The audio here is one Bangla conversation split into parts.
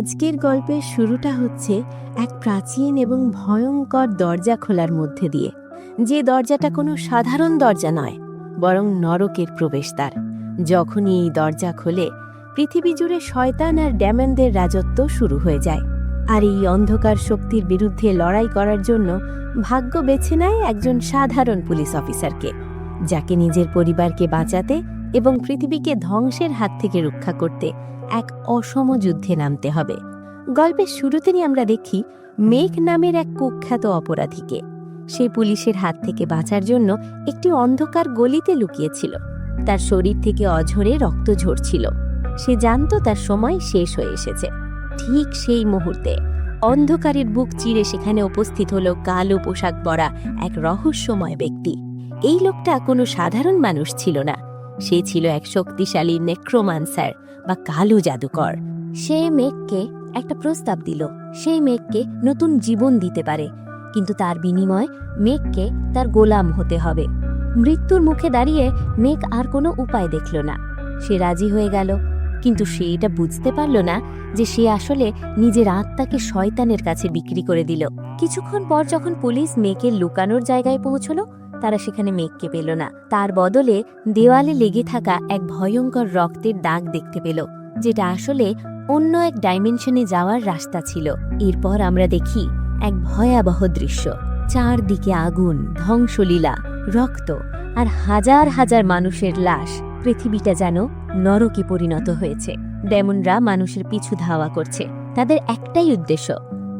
আজকের গল্পের শুরুটা হচ্ছে এক প্রাচীন এবং ভয়ঙ্কর দরজা খোলার মধ্যে দিয়ে, যে দরজাটা কোনো সাধারণ দরজা নয়, বরং নরকের প্রবেশদ্বার। যখনই এই দরজা খোলে, পৃথিবী জুড়ে শয়তান আর ড্যামেনদের রাজত্ব শুরু হয়ে যায়। আর এই অন্ধকার শক্তির বিরুদ্ধে লড়াই করার জন্য ভাগ্য বেছে নেয় একজন সাধারণ পুলিশ অফিসারকে, যাকে নিজের পরিবারকে বাঁচাতে এবং পৃথিবীকে ধ্বংসের হাত থেকে রক্ষা করতে এক অসম যুদ্ধে নামতে হবে। গল্পের শুরুতেই আমরা দেখি, মেঘ নামের এক কুখ্যাত অপরাধীকে। সে পুলিশের হাত থেকে বাঁচার জন্য একটি অন্ধকার গলিতে লুকিয়েছিল। তার শরীর থেকে অঝরে রক্ত ঝরছিল। সে জানত তার সময় শেষ হয়ে এসেছে। ঠিক সেই মুহূর্তে অন্ধকারের বুক চিরে সেখানে উপস্থিত হলো কালো পোশাক পরা এক রহস্যময় ব্যক্তি। এই লোকটা কোনো সাধারণ মানুষ ছিল না। সে ছিল এক শক্তিশালী নেক্রোমান্সার। বা কালো জাদুকর। সে মেঘকে একটা প্রস্তাব দিল। সেই মেঘকে নতুন জীবন দিতে পারে। কিন্তু তার বিনিময়ে মেঘকে তার গোলাম হতে হবে। মৃত্যুর মুখে দাঁড়িয়ে মেঘ আর কোনো উপায় দেখল না। সে রাজি হয়ে গেল। কিন্তু সে এটা বুঝতে পারল না যে সে আসলে নিজের আত্মাকে শয়তানের কাছে বিক্রি করে দিল। কিছুক্ষণ পর যখন পুলিশ মেঘকে লুকানোর জায়গায় পৌঁছলো তারা সেখানে মেঘকে পেল না। তার বদলে দেওয়ালে লেগে থাকা এক ভয়ঙ্কর রক্তের দাগ দেখতে পেল, যেটা আসলে অন্য এক ডাইমেনশনে যাওয়ার রাস্তা ছিল। এরপর আমরা দেখি এক ভয়াবহ দৃশ্য। চারদিকে আগুন, ধ্বংসলীলা, রক্ত আর হাজার হাজার মানুষের লাশ। পৃথিবীটা যেন নরকে পরিণত হয়েছে। ডেমনরা মানুষের পিছু ধাওয়া করছে। তাদের একটাই উদ্দেশ্য,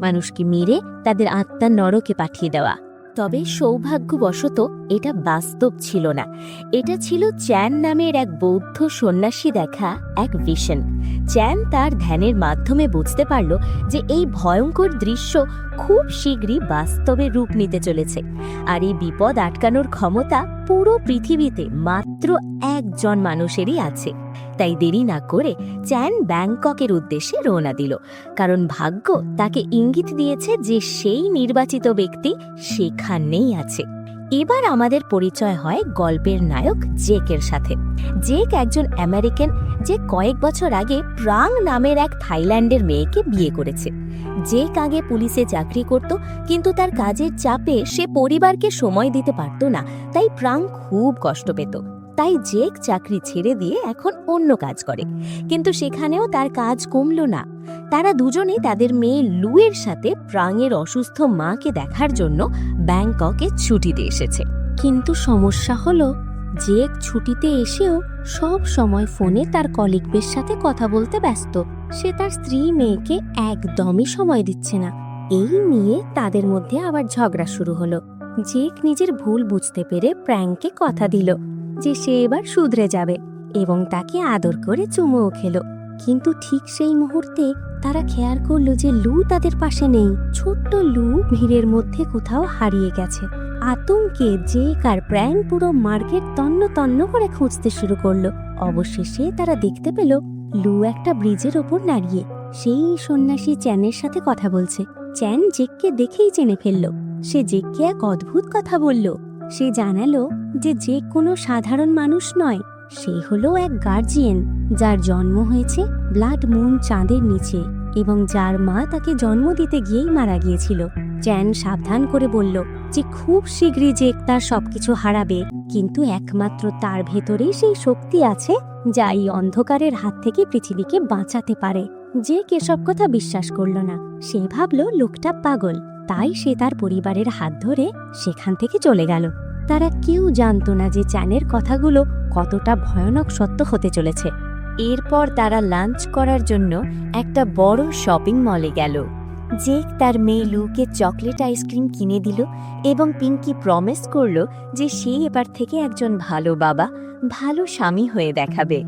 মানুষকে মেরে তাদের আত্মা নরকে পাঠিয়ে দেওয়া। তবে সৌভাগ্যবশত এটা বাস্তব ছিল না। এটা ছিল চ্যান নামের এক বৌদ্ধ সন্ন্যাসী দেখা এক ভিশন। চ্যান তার ধ্যানের মাধ্যমে বুঝতে পারল যে এই ভয়ঙ্কর দৃশ্য খুব শীঘ্রই বাস্তবে রূপ নিতে চলেছে। আর এই বিপদ আটকানোর ক্ষমতা পুরো পৃথিবীতে মাত্র একজন মানুষেরই আছে। তাই দেরি না করে চ্যান ব্যাংককের উদ্দেশ্যে রওনা দিল। কারণ ভাগ্য তাকে ইঙ্গিত দিয়েছে যে সেই নির্বাচিত ব্যক্তি সেখানেই আছে। এবার আমাদের পরিচয় হয় গল্পের নায়ক জেকের সাথে। জেক একজন আমেরিকান যে কয়েক বছর আগে প্রাং নামের এক থাইল্যান্ডের মেয়েকে বিয়ে করেছে। জেক আগে পুলিশে চাকরি করত, কিন্তু তার কাজের চাপে সে পরিবারকে সময় দিতে পারত না, তাই প্রাং খুব কষ্ট পেত। তাই জেক চাকরি ছেড়ে দিয়ে এখন অন্য কাজ করে। কিন্তু সেখানেও তার কাজ কমল না। তারা দুজনেই তাদের মেয়ে লুয়ের সাথে প্রাঙের অসুস্থ মাকে দেখার জন্য ব্যাংককে ছুটিতে এসেছে। কিন্তু সমস্যা হলো জেক ছুটিতে এসেও সব সময় ফোনে তার কলিগদের সাথে কথা বলতে ব্যস্ত। সে তার স্ত্রী মেয়েকে একদমই সময় দিচ্ছে না। এই নিয়ে তাদের মধ্যে আবার ঝগড়া শুরু হলো। জেক নিজের ভুল বুঝতে পেরে প্র্যাঙ্ককে কথা দিল যে সে এবার শুধরে যাবে এবং তাকে আদর করে চুমুও খেলো। কিন্তু ঠিক সেই মুহূর্তে তারা খেয়াল করল যে লু তাদের পাশে নেই। ছোট্ট লু ভিড়ের মধ্যে কোথাও হারিয়ে গেছে। আতঙ্কে যে কার প্র্যাং পুরো মার্কেট তন্ন তন্ন করে খুঁজতে শুরু করল। অবশেষে তারা দেখতে পেল লু একটা ব্রিজের ওপর দাঁড়িয়ে। সেই সন্ন্যাসী চ্যানের সাথে কথা বলছে। চ্যান জেককে দেখেই চেনে ফেলল। সে জেককে এক অদ্ভুত কথা বলল। সে জানালো যে যে কোনো সাধারণ মানুষ নয়। সে হলো এক গার্জিয়ান, যার জন্ম হয়েছে ব্লাড মুন চাঁদের নিচে এবং যার মা তাকে জন্ম দিতে গিয়েই মারা গিয়েছিল। চ্যান সাবধান করে বলল, যে খুব শীঘ্রই যে তার সবকিছু হারাবে। কিন্তু একমাত্র তার ভেতরেই সেই শক্তি আছে, যা এই অন্ধকারের হাত থেকে পৃথিবীকে বাঁচাতে পারে। যে কেসব কথা বিশ্বাস করল না, সে ভাবল লোকটা পাগল। তাই সে তার পরিবারের হাত ধরে সেখান থেকে চলে গেল। তারা কেউ জানতো না যে চ্যানের কথাগুলো কতটা ভয়ানক সত্য হতে চলেছে। এরপর তারা লাঞ্চ করার জন্য একটা বড় শপিং মলে গেল। জেক তার মেয়ে লুকে চকলেট আইসক্রিম কিনে দিল এবং পিঙ্কি প্রমিস করল যে সে এবার থেকে একজন ভালো বাবা, ভালো স্বামী হয়ে দেখাবে।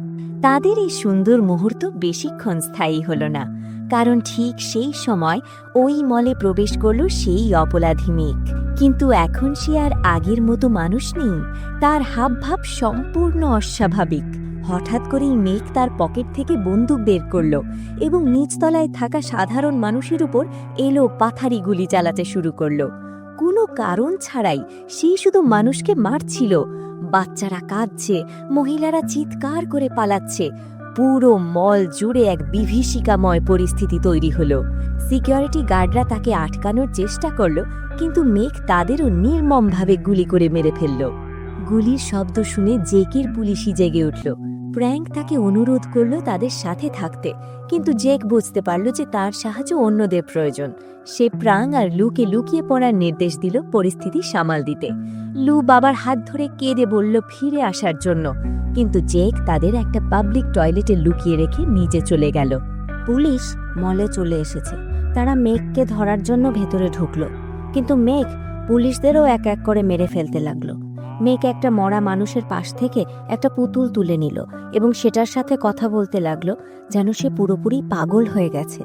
তাদের এই সুন্দর মুহূর্ত বেশিক্ষণ স্থায়ী হল না, কারণ ঠিক সেই সময় ওই মলে প্রবেশ করল সেই অপরাধী মেঘ। কিন্তু এখন সে আর আগের মতো মানুষ নেই, তার হাবভাব সম্পূর্ণ অস্বাভাবিক। হঠাৎ করেই মেঘ তার পকেট থেকে বন্দুক বের করল এবং নিচতলায় থাকা সাধারণ মানুষের উপর এলো পাথারি গুলি চালাতে শুরু করল। কোনো কারণ ছাড়াই সে শুধু মানুষকে মারছিল। বাচ্চারা কাঁদছে, মহিলারা চিৎকার করে পালাচ্ছে। পুরো মল জুড়ে এক বিভীষিকাময় পরিস্থিতি তৈরি হলো। সিকিউরিটি গার্ডরা তাকে আটকানোর চেষ্টা করল, কিন্তু মেঘ তাদেরও নির্মমভাবে গুলি করে মেরে ফেলল। গুলির শব্দ শুনে জেকের পুলিশই জেগে উঠল। প্র্যাঙ্ক তাকে অনুরোধ করল তাদের সাথে থাকতে। কিন্তু জেক বুঝতে পারল যে তার সাহায্য অন্যদের প্রয়োজন। সে প্রাং আর লুকে লুকিয়ে পড়ার নির্দেশ দিল পরিস্থিতি সামাল দিতে। লু বাবার হাত ধরে কেঁদে বলল ফিরে আসার জন্য। কিন্তু জেক তাদের একটা পাবলিক টয়লেটে লুকিয়ে রেখে নিচে চলে গেল। পুলিশ মলে চলে এসেছে। তারা মেঘকে ধরার জন্য ভেতরে ঢুকলো। কিন্তু মেঘ পুলিশদেরও এক এক করে মেরে ফেলতে লাগল। মেঘ একটা মরা মানুষের পাশ থেকে একটা পুতুল তুলে নিল এবং সেটার সাথে কথা বলতে লাগল যেন সে পুরোপুরি পাগল হয়ে গেছে।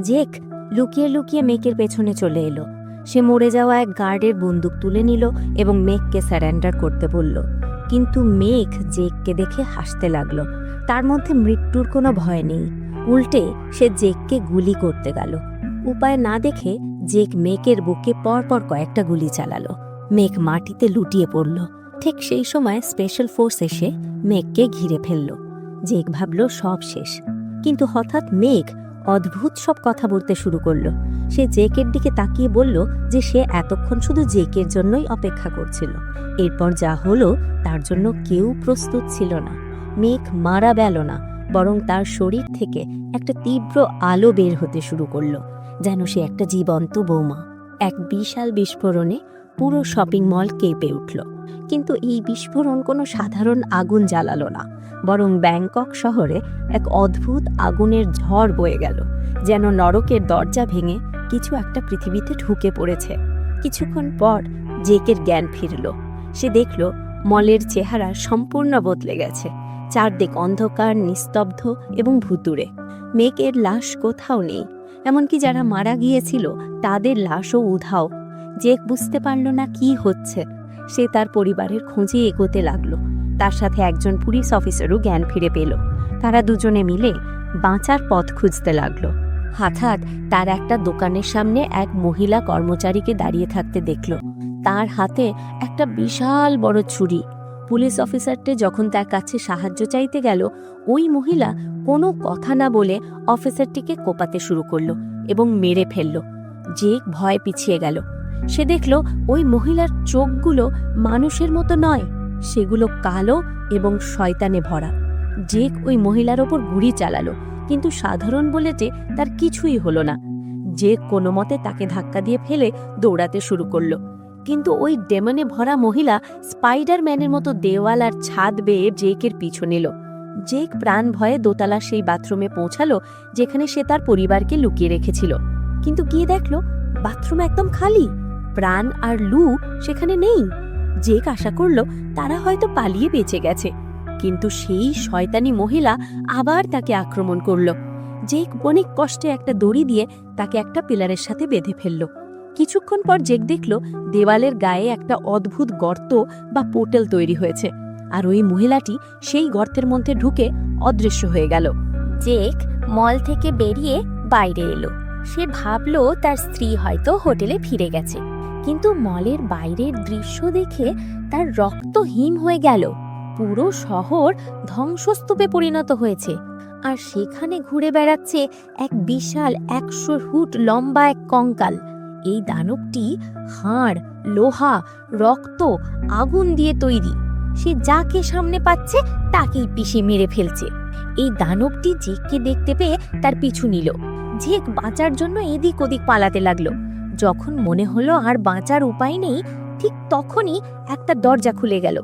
জেক, লুকিয়ে লুকিয়ে মেকের পেছনে চলে এলো। সে মরে যাওয়া এক গার্ডের বন্দুক তুলে নিল এবং মেঘকে স্যারেন্ডার করতে বলল। কিন্তু মেঘ জেককে দেখে হাসতে লাগল। তার মধ্যে মৃত্যুর কোনো ভয় নেই। উল্টে সে জেককে গুলি করতে গেল। উপায় না দেখে জেক মেকের বুকে পরপর কয়েকটা গুলি চালালো। মেঘ মাটিতে লুটিয়ে পড়ল। ঠিক সেই সময় স্পেশাল ফোর্স এসে মেঘকে ঘিরে ফেলল। জেক ভাবল, সব শেষ। কিন্তু হঠাৎ মেঘ অদ্ভুত সব কথা বলতে শুরু করল। সে জেকের দিকে তাকিয়ে বলল যে সে এতক্ষণ শুধু জেকের জন্যই অপেক্ষা করছিল। এরপর যা হলো, তার জন্য কেউ প্রস্তুত ছিল না। মেঘ মারা গেল না, বরং তার শরীর থেকে একটা তীব্র আলো বের হতে শুরু করল, যেন সে একটা জীবন্ত বৌমা। এক বিশাল বিস্ফোরণে পুরো শপিং মল কেঁপে উঠল। কিন্তু এই বিস্ফোরণ কোনো সাধারণ আগুন জ্বালালো না, বরং ব্যাংকক শহরে এক অদ্ভুত আগুনের ঝড় বয়ে গেল, যেন নরকের দরজা ভেঙে কিছু একটা পৃথিবীতে ঢুকে পড়েছে। কিছুক্ষণ পর জেকের জ্ঞান ফিরল। সে দেখল মলের চেহারা সম্পূর্ণ বদলে গেছে, চারদিক অন্ধকার, নিস্তব্ধ এবং ভুতুরে মেকের লাশ কোথাও নেই, এমনকি যারা মারা গিয়েছিল তাদের লাশও উধাও জেক বুঝতে পারল না কি হচ্ছে, সে তার পরিবারের খোঁজে এগোতে লাগল। তার সাথে একজন পুলিশ অফিসারও জ্ঞান ফিরে পেল। তারা দুজনে মিলে বাঁচার পথ খুঁজতে লাগল। হঠাৎ তার একটা দোকানের সামনে এক মহিলা কর্মচারীকে দাঁড়িয়ে থাকতে দেখল। তার হাতে একটা বিশাল বড় ছুরি। পুলিশ অফিসারটি যখন তার কাছে সাহায্য চাইতে গেল, ওই মহিলা কোনো কথা না বলে অফিসারটিকে কোপাতে শুরু করল এবং মেরে ফেলল। জেক ভয় পিছিয়ে গেল। সে দেখল ওই মহিলার চোখগুলো মানুষের মতো নয়, সেগুলো কালো এবং শয়তানে ভরা। জেক ওই মহিলার ওপর গুলি চালালো, কিন্তু সাধারণ বলে যে তার কিছুই হলো না। জেক কোনো মতে তাকে ধাক্কা দিয়ে ফেলে দৌড়াতে শুরু করল। কিন্তু ওই ডেমনে ভরা মহিলা স্পাইডারম্যানের মতো দেওয়াল আর ছাদ বেয়ে জেকের পিছু নিল। জেক প্রাণ ভয়ে দোতলা সেই বাথরুমে পৌঁছালো, যেখানে সে তার পরিবারকে লুকিয়ে রেখেছিল। কিন্তু গিয়ে দেখল, বাথরুম একদম খালি। প্রাণ আর লু সেখানে নেই। জেক আশা করল, তারা হয়তো পালিয়ে বেঁচে গেছে। কিন্তু সেই শয়তানি মহিলা আবার তাকে আক্রমণ করল। জেক অনেক কষ্টে একটা দড়ি দিয়ে তাকে একটা পিলারের সাথে বেঁধে ফেলল। কিছুক্ষণ পর জেক দেখল, দেওয়ালের গায়ে একটা অদ্ভুত গর্ত বা পোর্টাল তৈরি হয়েছে। আর ওই মহিলাটি সেই গর্তের মধ্যে ঢুকে অদৃশ্য হয়ে গেল। জেক মল থেকে বেরিয়ে বাইরে এলো। সে ভাবল তার স্ত্রী হয়তো হোটেলে ফিরে গেছে। কিন্তু মলের বাইরের দৃশ্য দেখে তার রক্ত হিম হয়ে গেল। পুরো শহর ধ্বংসস্তূপে পরিণত হয়েছে। আর সেখানে ঘুরে বেড়াচ্ছে এক বিশাল একশো ফুট লম্বা এক কঙ্কাল। এই দানবটি হাড়, লোহা, রক্ত, আগুন দিয়ে তৈরি। সে যাকে সামনে পাচ্ছে তাকেই পিষে মেরে ফেলছে। এই দানবটি জেককে দেখতে পেয়ে তার পিছু নিল। জেক বাঁচার জন্য এদিক ওদিক পালাতে লাগল। যখন মনে হলো আর বাঁচার উপায় নেই, ঠিক তখনই একটা দরজা খুলে গেল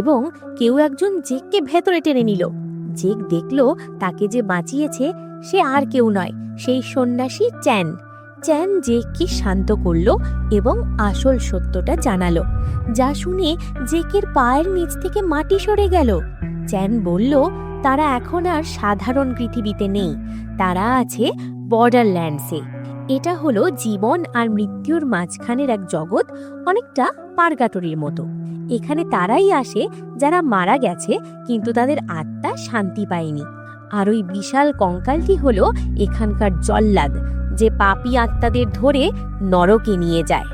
এবং কেউ একজন জেককে ভেতরে টেনে নিল। জেক দেখল তাকে যে বাঁচিয়েছে সে আর কেউ নয়, সেই সন্ন্যাসী চ্যান। চ্যান জেককে শান্ত করল এবং আসল সত্যটা জানালো, যা শুনে জেকের পায়ের নিচ থেকে মাটি সরে গেল। চ্যান বলল, তারা এখন আর সাধারণ পৃথিবীতে নেই, তারা আছে বর্ডারল্যান্ডসে। এটা হলো জীবন আর মৃত্যুর মাঝখানের এক জগৎ, অনেকটা পারগাটরির মতো। এখানে তারাই আসে যারা মারা গেছে, কিন্তু তাদের আত্মা শান্তি পায়নি। আর ওই বিশাল কঙ্কালটি হলো এখানকার জল্লাদ, যে পাপি আত্মাদের ধরে নরকে নিয়ে যায়।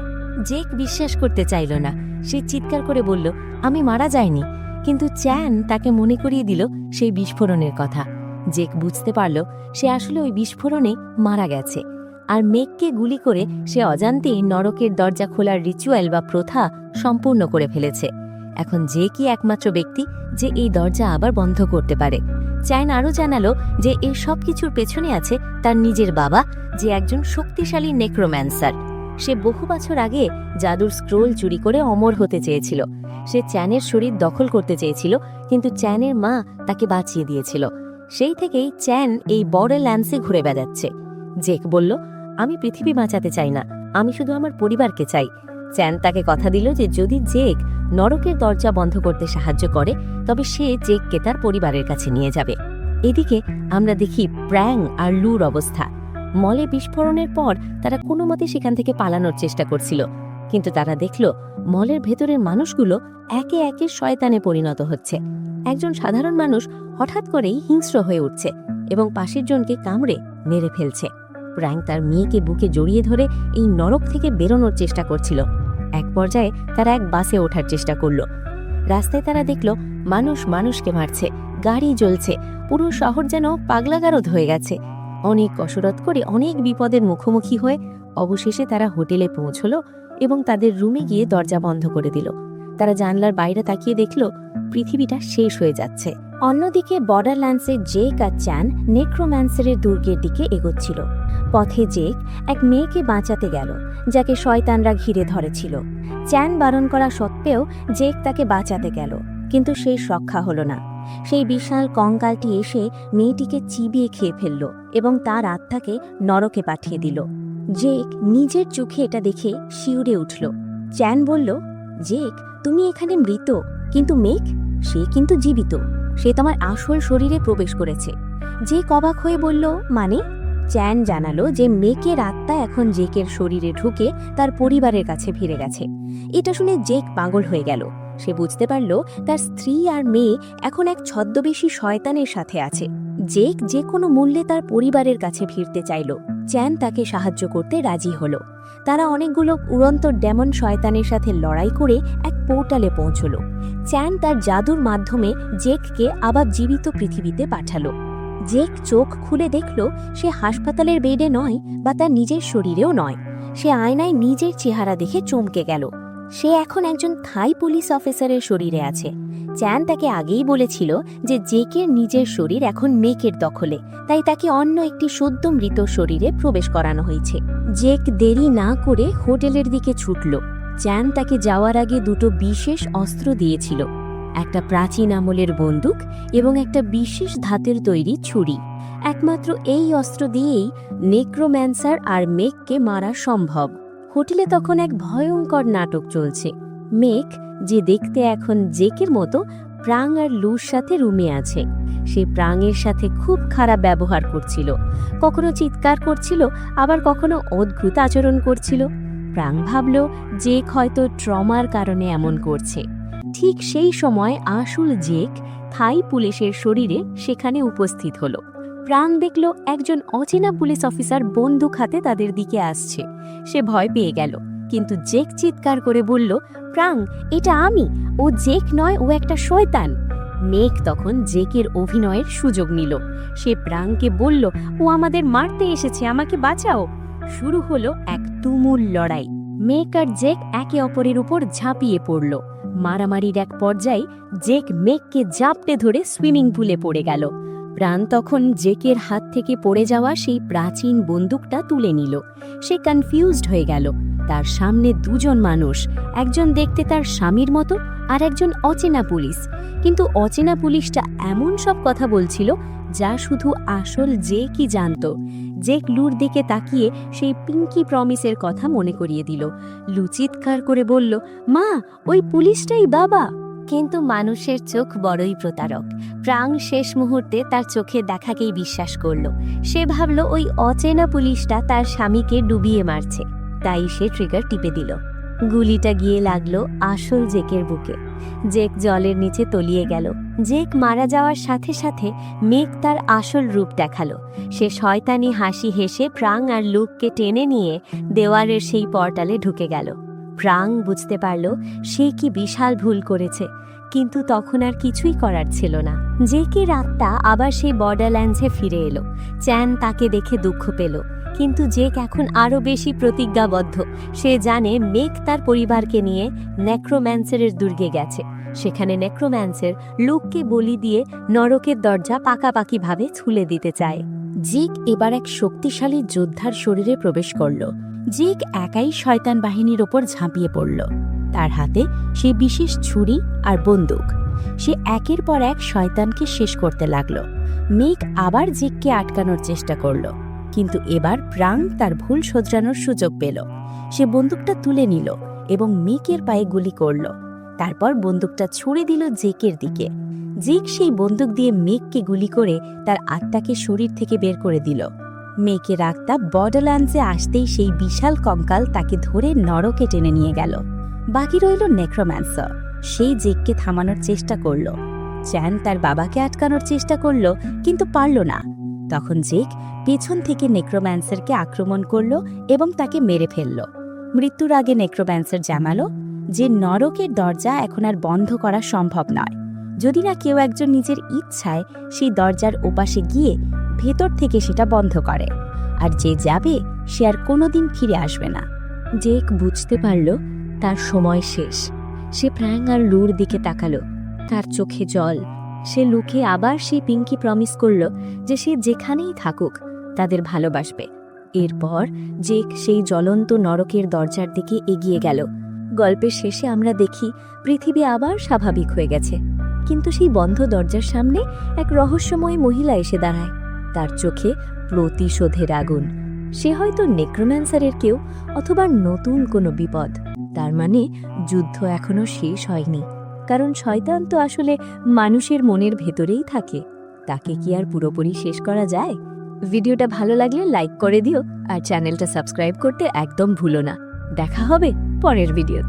জেক বিশ্বাস করতে চাইল না। সে চিৎকার করে বলল, আমি মারা যাইনি। কিন্তু চ্যান তাকে মনে করিয়ে দিল সেই বিস্ফোরণের কথা। জেক বুঝতে পারল, সে আসলে ওই বিস্ফোরণে মারা গেছে। আর মেঘকে গুলি করে সে অজান্তেই নরকের দরজা খোলার রিচুয়াল বা প্রথা সম্পূর্ণ করে ফেলেছে। এখন যে কি একমাত্র ব্যক্তি যে এই দরজা আবার বন্ধ করতে পারে? চ্যান আরও জানালো যে এই সব কিছুর পেছনে আছে তার নিজের বাবা, যে একজন শক্তিশালী নেক্রোম্যান্সার সে বহু বছর আগে জাদুর স্ক্রোল চুরি করে অমর হতে চেয়েছিল। সে চ্যানের শরীর দখল করতে চেয়েছিল, কিন্তু চ্যানের মা তাকে বাঁচিয়ে দিয়েছিল। সেই থেকেই চ্যান এই বড় ল্যান্সে ঘুরে বেড়াচ্ছে। জেক বলল আমি পৃথিবী বাঁচাতে চাই না। আমি শুধু আমার পরিবারকে চাই। চ্যান তাকে কথা দিল যে, যদি জেক নরকের দরজা বন্ধ করতে সাহায্য করে, তবে সে জেককে তার পরিবারের কাছে নিয়ে যাবে। এদিকে আমরা দেখি প্র্যাং আর লুর অবস্থা। মলে বিস্ফোরণের পর তারা কোনো মতে সেখান থেকে পালানোর চেষ্টা করছিল। কিন্তু তারা দেখল, মলের ভেতরের মানুষগুলো একে একে শয়তানে পরিণত হচ্ছে। একজন সাধারণ মানুষ হঠাৎ করেই হিংস্র হয়ে উঠছে এবং পাশের জনকে কামড়ে মেরে ফেলছে। প্র্যাং তার মেয়েকে বুকে জড়িয়ে ধরে এই নরক থেকে বেরোনোর চেষ্টা করছিল। এক পর্যায়ে তারা এক বাসে ওঠার চেষ্টা করল। রাস্তায় তারা দেখল মানুষ মানুষকে মারছে, গাড়ি জ্বলছে, পুরো শহর যেন পাগলাগারদ হয়ে গেছে। অনেক কসরত করে অনেক বিপদের মুখোমুখি হয়ে অবশেষে তারা হোটেলে পৌঁছল এবং তাদের রুমে গিয়ে দরজা বন্ধ করে দিল। তারা জানলার বাইরে তাকিয়ে দেখল, পৃথিবীটা শেষ হয়ে যাচ্ছে। অন্যদিকে বর্ডারল্যান্ডসে জেক আর চ্যান নেক্রোম্যান্সারের দুর্গের দিকে এগোচ্ছিল। পথে জেক এক মেয়েকে বাঁচাতে গেল, যাকে শয়তানরা ঘিরে ধরেছিল। চ্যান বারণ করা সত্ত্বেও জেক তাকে বাঁচাতে গেল, কিন্তু সেই রক্ষা হলো না। সেই বিশাল কঙ্কালটি এসে মেয়েটিকে চিবিয়ে খেয়ে ফেলল এবং তার আত্মাকে নরকে পাঠিয়ে দিল। জেক নিজের চোখে এটা দেখে শিউরে উঠল। চ্যান বলল, জেক তুমি এখানে মৃত, কিন্তু মেঘ, সে কিন্তু জীবিত। সে তোমার আসল শরীরে প্রবেশ করেছে। যে কবাক হয়ে বলল মানে? চ্যান জানালো যে মেকের আত্মা এখন জেকের শরীরে ঢুকে তার পরিবারের কাছে ফিরে গেছে। এটা শুনে জেক পাগল হয়ে গেল। সে বুঝতে পারল, তার স্ত্রী আর মেয়ে এখন এক ছদ্মবেশী শয়তানের সাথে আছে। জেক যে কোনো মূল্যে তার পরিবারের কাছে ফিরতে চাইল। চ্যান তাকে সাহায্য করতে রাজি হল। তারা অনেকগুলো উড়ন্ত ডেমন শয়তানের সাথে লড়াই করে এক পোর্টালে পৌঁছল। চ্যান তার জাদুর মাধ্যমে জেককে আবার জীবিত পৃথিবীতে পাঠালো। জেক চোখ খুলে দেখল, সে হাসপাতালের বেডে নয় বা তার নিজের শরীরেও নয়। সে আয়নায় নিজের চেহারা দেখে চমকে গেল। সে এখন একজন থাই পুলিশ অফিসারের শরীরে আছে। চ্যান তাকে আগেই বলেছিল যে জেকের নিজের শরীর এখন মেকের দখলে, তাই তাকে অন্য একটি সদ্য মৃত শরীরে প্রবেশ করানো হয়েছে। জেক দেরি না করে হোটেলের দিকে ছুটল। চ্যান তাকে যাওয়ার আগে দুটো বিশেষ অস্ত্র দিয়েছিল, একটা প্রাচীন আমলের বন্দুক এবং একটা বিশেষ ধাতের তৈরি ছুরি। একমাত্র এই অস্ত্র দিয়েই নেক্রোম্যান্সার আর মেককে মারা সম্ভব। হোটেলে তখন এক ভয়ঙ্কর নাটক চলছে। মেক যে দেখতে এখন জেকের মতো, প্রাং আর লুর সাথে রুমে আছে। সে প্রাঙের সাথে খুব খারাপ ব্যবহার করছিল। কখনো চিৎকার করছিল, আবার কখনো অদ্ভুত আচরণ করছিল। প্রাং ভাবল, জেক হয়তো ট্রমার কারণে এমন করছে। ঠিক সেই সময় আসল জেক থাই পুলিশের শরীরে সেখানে উপস্থিত হলো। প্রাণ দেখল একজন অচেনা পুলিশ অফিসার বন্দুক হাতে তাদের দিকে আসছে। সে ভয় পেয়ে গেল। কিন্তু জেক চিৎকার করে বলল, প্রাং, এটা আমি। ও জেক নয়, ও একটা শয়তান। মেঘ তখন জেকের অভিনয়ের সুযোগ নিল। সে প্রাংকে বলল, ও আমাদের মারতে এসেছে, আমাকে বাঁচাও। শুরু হলো এক তুমুল লড়াই। মেক আর জেক একে অপরের উপর ঝাঁপিয়ে পড়ল। মারামারির এক পর্যায়ে জেক মেককে জাপটে ধরে সুইমিং পুলে পড়ে গেল। প্রাণ তখন জেকের হাত থেকে পড়ে যাওয়া সেই প্রাচীন বন্দুকটা তুলে নিল। সে কনফিউজড হয়ে গেল। তার সামনে দুজন মানুষ, একজন দেখতে তার স্বামীর মতো আর একজন অচেনা পুলিশ। কিন্তু অচেনা পুলিশটা এমন সব কথা বলছিল যা শুধু আসল যে কি জানত। জেক লুর দিকে তাকিয়ে সেই পিঙ্কি প্রমিসের কথা মনে করিয়ে দিল। লু চিৎকার করে বলল, মা, ওই পুলিশটাই বাবা! কিন্তু মানুষের চোখ বড়ই প্রতারক। প্রাং শেষ মুহূর্তে তার চোখে দেখাকেই বিশ্বাস করল। সে ভাবল ওই অচেনা পুলিশটা তার স্বামীকে ডুবিয়ে মারছে। তাই সে ট্রিগার টিপে দিল। গুলিটা গিয়ে লাগল আসল জেকের বুকে। জেক জলের নিচে তলিয়ে গেল। জেক মারা যাওয়ার সাথে সাথে মেঘ তার আসল রূপ দেখাল। সে শয়তানি হাসি হেসে প্রাং আর লুককে টেনে নিয়ে দেওয়ালের সেই পর্টালে ঢুকে গেল। প্রাং বুঝতে পারল সে কি বিশাল ভুল করেছে, কিন্তু তখন আর কিছুই করার ছিল না। জেকের আত্মা আবার সেই বর্ডারল্যান্ডসে ফিরে এলো। চ্যান তাকে দেখে দুঃখ পেল। কিন্তু জেক এখন আরও বেশি প্রতিজ্ঞাবদ্ধ, সে জানে মেক তার পরিবারকে নিয়ে নেক্রোম্যান্সারের দুর্গে গেছে। সেখানে নেক্রোম্যান্সের লোককে বলি দিয়ে নরকের দরজা পাকাপাকিভাবে ছুলে দিতে চায়। জিক এবার এক শক্তিশালী যোদ্ধার শরীরে প্রবেশ করল। জিক একাই শয়তান বাহিনীর ওপর ঝাঁপিয়ে পড়ল। তার হাতে সে বিশেষ ছুরি আর বন্দুক। সে একের পর এক শয়তানকে শেষ করতে লাগল। মেঘ আবার জিককে আটকানোর চেষ্টা করল। কিন্তু এবার প্রাণ তার ভুল শোধরানোর সুযোগ পেল। সে বন্দুকটা তুলে নিল এবং মেকের পায়ে গুলি করল। তারপর বন্দুকটা ছুড়ে দিল জেকের দিকে। জেক সেই বন্দুক দিয়ে মেঘকে গুলি করে তার আত্মাকে শরীর থেকে বের করে দিল। মেকের আত্মা বর্ডারল্যান্ডসে আসতেই সেই বিশাল কঙ্কাল তাকে ধরে নরকে টেনে নিয়ে গেল। বাকি রইল নেক্রোম্যান্সার। সেই জেককে থামানোর চেষ্টা করল। চ্যান তার বাবাকে আটকানোর চেষ্টা করল, কিন্তু পারল না। তখন জেক পেছন থেকে নেক্রোম্যান্সারকে আক্রমণ করল এবং তাকে মেরে ফেলল। মৃত্যুর আগে নেক্রোম্যান্সার জামালো যে নরকের দরজা এখন আর বন্ধ করা সম্ভব নয়। যদি না কেউ একজন নিজের ইচ্ছায় সেই দরজার ওপাশে গিয়ে ভেতর থেকে সেটা বন্ধ করে। আর যে যাবে, সে আর কোনোদিন ফিরে আসবে না। জেক বুঝতে পারল তার সময় শেষ। সে প্র্যাং আর লুর দিকে তাকালো। তার চোখে জল সে লুকে আবার সেই পিঙ্কি প্রমিস করল যে সে যেখানেই থাকুক তাদের ভালোবাসবে। এরপর জেক সেই জ্বলন্ত নরকের দরজার দিকে এগিয়ে গেল। গল্পের শেষে আমরা দেখি পৃথিবী আবার স্বাভাবিক হয়ে গেছে। কিন্তু সেই বন্ধ দরজার সামনে এক রহস্যময় মহিলা এসে দাঁড়ায়। তার চোখে প্রতিশোধের আগুন। সে হয়তো নেক্রোম্যান্সারের কেউ অথবা নতুন কোনো বিপদ। তার মানে যুদ্ধ এখনও শেষ হয়নি। কারণ শয়তান তো আসলে মানুষের মনের ভেতরেই থাকে। তাকে কি আর পুরোপুরি শেষ করা যায়? ভিডিওটা ভালো লাগলে লাইক করে দিও আর চ্যানেলটা সাবস্ক্রাইব করতে একদম ভুলো না। দেখা হবে পরের ভিডিওতে।